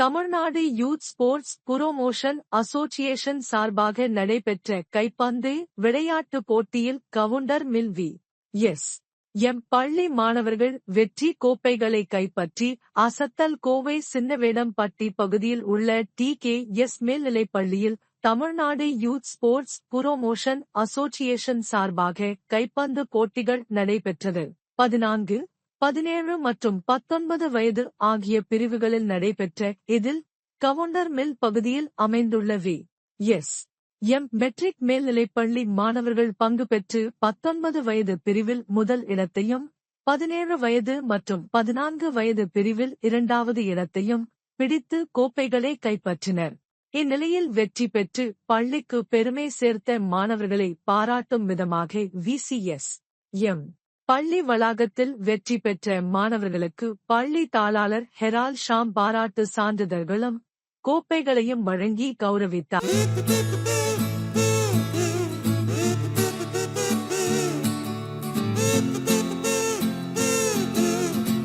Tamil Nadu youth sports promotion association சார்பாக நடைபெற்ற கைப்பந்து விளையாட்டுப் போட்டியில் கவுண்டர் மில்வி எஸ். எம். பள்ளி மாணவர்கள் வெற்றி கோப்பைகளை கைப்பற்றி அசத்தல் கோவை சின்னவேடம்பட்டி பகுதியில் உள்ள டி. கே. எஸ். மேல்நிலைப் பள்ளியில் Tamil Nadu youth sports promotion association சார்பாக கைப்பந்து போட்டிகள் நடைபெற்றது. பதினான்கு பதினேழு மற்றும் பத்தொன்பது வயது ஆகிய பிரிவுகளில் நடைபெற்ற இதில் கவுண்டர் மில் பகுதியில் அமைந்துள்ள வி. எஸ். எம். மெட்ரிக் மேல்நிலைப்பள்ளி மாணவர்கள் பங்கு பெற்று பத்தொன்பது வயது பிரிவில் முதல் இடத்தையும் பதினேழு வயது மற்றும் பதினான்கு வயது பிரிவில் இரண்டாவது இடத்தையும் பிடித்து கோப்பைகளை கைப்பற்றினர். இந்நிலையில் வெற்றி பெற்று பள்ளிக்கு பெருமை சேர்த்த மாணவர்களை பாராட்டும் விதமாக விசிஎஸ் எம். பள்ளி வளாகத்தில் வெற்றி பெற்ற மாணவர்களுக்கு பள்ளி தாளாளர் ஹெரால் ஷாம் பாராட்டு சான்றிதழ்களும் கோப்பைகளையும் வழங்கி கௌரவித்தார்.